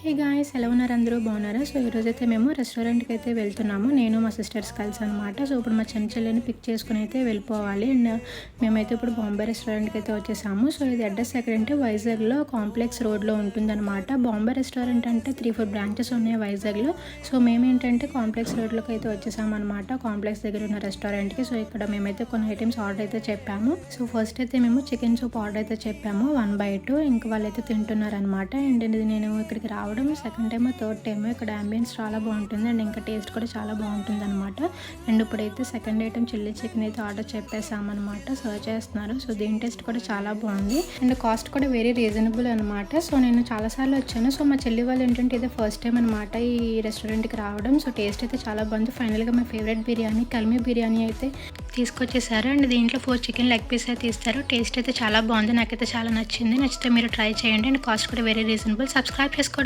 Hey guys ఎలా ఉన్నారు అందరూ? బాగున్నారా? సో ఈరోజు అయితే మేము రెస్టారెంట్కి అయితే వెళ్తున్నాము. నేను మా సిస్టర్స్ కలిసి అనమాట సో ఇప్పుడు మా చెంచెల్లిని పిక్ చేసుకుని అయితే వెళ్ళిపోవాలి. అండ్ మేమైతే ఇప్పుడు బాంబే రెస్టారెంట్కి అయితే వచ్చేసాము. సో ఇది అడ్రస్ ఎక్కడంటే వైజాగ్లో కాంప్లెక్స్ రోడ్లో ఉంటుందన్నమాట. బాంబే రెస్టారెంట్ అంటే త్రీ ఫోర్ బ్రాంచెస్ ఉన్నాయి వైజాగ్లో. సో మేమేంటంటే కాంప్లెక్స్ రోడ్లోకి అయితే వచ్చేసాము అనమాట కాంప్లెక్స్ దగ్గర ఉన్న రెస్టారెంట్కి. సో ఇక్కడ మేమైతే కొన్ని ఐటమ్స్ ఆర్డర్ అయితే చెప్పాము. సో ఫస్ట్ అయితే మేము చికెన్ సూప్ ఆర్డర్ అయితే చెప్పాము. One by two. ఇంకా వాళ్ళైతే తింటున్నారనమాట అండ్ నేను ఇక్కడికి రావాలి. రావడం సెకండ్ టైమ్ థర్డ్ టైమ్ ఇక్కడ అంబియన్స్ చాలా బాగుంటుంది అండ్ ఇంకా టేస్ట్ కూడా చాలా బాగుంటుంది అనమాట అండ్ ఇప్పుడైతే సెకండ్ ఐటమ్ చిల్లీ చికెన్ అయితే ఆర్డర్ చెప్పేసామన్నమాట సర్వ్ చేస్తున్నారు. సో దీని టేస్ట్ కూడా చాలా బాగుంది. అండ్ కాస్ట్ కూడా వెరీ రీజనబుల్ అనమాట సో నేను చాలాసార్లు వచ్చాను. సో మా చెల్లి వాళ్ళు ఏంటంటే ఇదే ఫస్ట్ టైం అనమాట ఈ రెస్టారెంట్కి రావడం. సో టేస్ట్ అయితే చాలా బాగుంది. ఫైనల్గా మా ఫేవరెట్ బిర్యానీ కల్మీ బిర్యానీ అయితే తీసుకొచ్చేసారు. అండ్ దీంట్లో ఫోర్ చికెన్ లెగ్ పీస్ అయితే ఇస్తారు. టేస్ట్ అయితే చాలా బాగుంది. నాకైతే చాలా నచ్చింది. నచ్చితే మీరు ట్రై చేయండి. అండ్ కాస్ట్ కూడా వెరీ రీజనబుల్ సబ్స్క్రైబ్ చేసుకోవడం